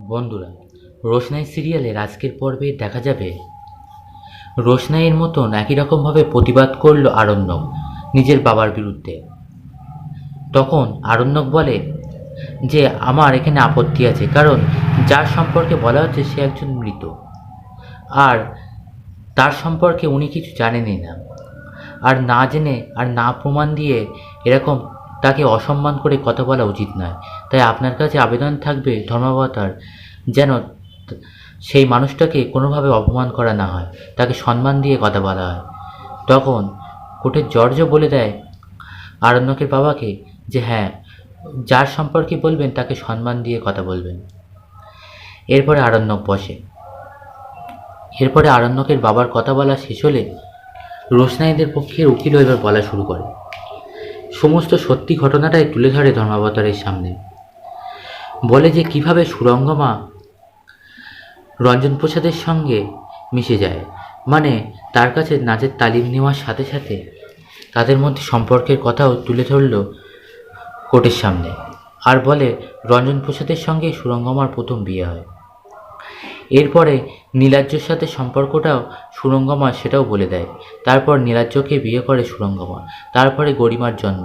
বন্ধুরা, রোশনাই সিরিয়ালের আজকের পর্বে দেখা যাবে। রোশনাইয়ের মতন একই রকমভাবে প্রতিবাদ করল আরণ্যক, নিজের বাবার বিরুদ্ধে। তখন আরণ্যক বলে, যে, আমার এখানে আপত্তি আছে, কারণ যার সম্পর্কে বলা হচ্ছে সে একজন মৃত। আর তার সম্পর্কে উনি কিছু জানেনই না। আর না জেনে আর না প্রমাণ দিয়ে এরকম তাকে অসম্মান করে কথা বলা উচিত নয়। তাই আপনার কাছে আবেদন থাকবে ধর্মাবতার, যেন সেই মানুষটাকে কোনোভাবে অপমান করা না হয়। তাকে সম্মান দিয়ে কথা বলা হয়। তখন কোর্টের জর্জ বলে দেয় আরণ্যকের বাবাকে যে হ্যাঁ যার সম্পর্কে বলবেন তাকে সম্মান দিয়ে কথা বলবেন। এরপরে আরণ্যক বসে। এরপরে আরণ্যকের বাবার কথা বলা শেষ হলে রোশনাইদের পক্ষের উকিল এবার বলা শুরু করে। সমস্ত সত্যি ঘটনাটাই তুলে ধরে ধর্মাবতারের সামনে। বলে যে কীভাবে সুরঙ্গমা রঞ্জন প্রসাদের সঙ্গে মিশে যায়। মানে তার কাছে নাচের তালিম নেওয়ার সাথে সাথে তাদের মধ্যে সম্পর্কের কথাও তুলে ধরল কোর্টের সামনে। আর বলে, রঞ্জন প্রসাদের সঙ্গে সুরঙ্গমার প্রথম বিয়ে হয়। এরপরে নীলাজ্যর সাথে সম্পর্কটাও সুরঙ্গমা সেটাও বলে দেয়। তারপর নীলাজ্যকে বিয়ে করে সুরঙ্গমা তারপরে গরিমার জন্ম।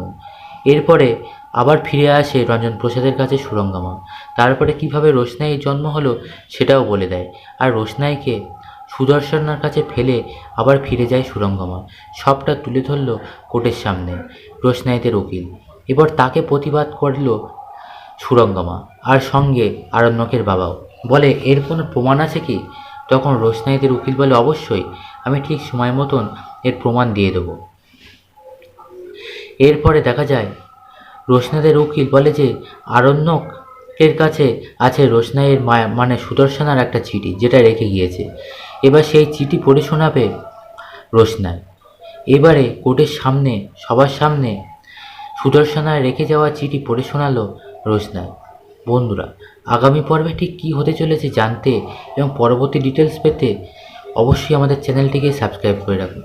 এরপরে আবার ফিরে আসে রঞ্জন প্রসাদের কাছে সুরঙ্গমা তারপরে কীভাবে রোশনাইয়ের জন্ম হলো সেটাও বলে দেয়। আর রোশনাইকে সুদর্শনার কাছে ফেলে আবার ফিরে যায় সুরঙ্গমা সবটা তুলে ধরল কোর্টের সামনে, রোশনাইদের উকিল। এবার তাকে প্রতিবাদ করল সুরঙ্গমা আর সঙ্গে আরণ্যকের বাবাও। বলে, এর কোনো প্রমাণ আছে কি? তখন রোশনাইদের উকিল বলে, অবশ্যই, আমি ঠিক সময় মতন এর প্রমাণ দিয়ে দেবো। এরপরে দেখা যায় রোশনাদের উকিল বলে যে, আরণ্যকের কাছে আছে রোশনাইয়ের মানে সুদর্শনার একটা চিঠি, যেটা রেখে গিয়েছে। এবার সেই চিঠি পড়ে শোনাবে রোশনাই। এবারে কোর্টের সামনে, সবার সামনে সুদর্শনায় রেখে যাওয়া চিঠি পড়ে শোনালো রোশনাই। বন্ধুরা, আগামী পর্বে ঠিক কী হতে চলেছে জানতে এবং পরবর্তী ডিটেলস পেতে অবশ্যই আমাদের চ্যানেলটিকে সাবস্ক্রাইব করে রাখুন।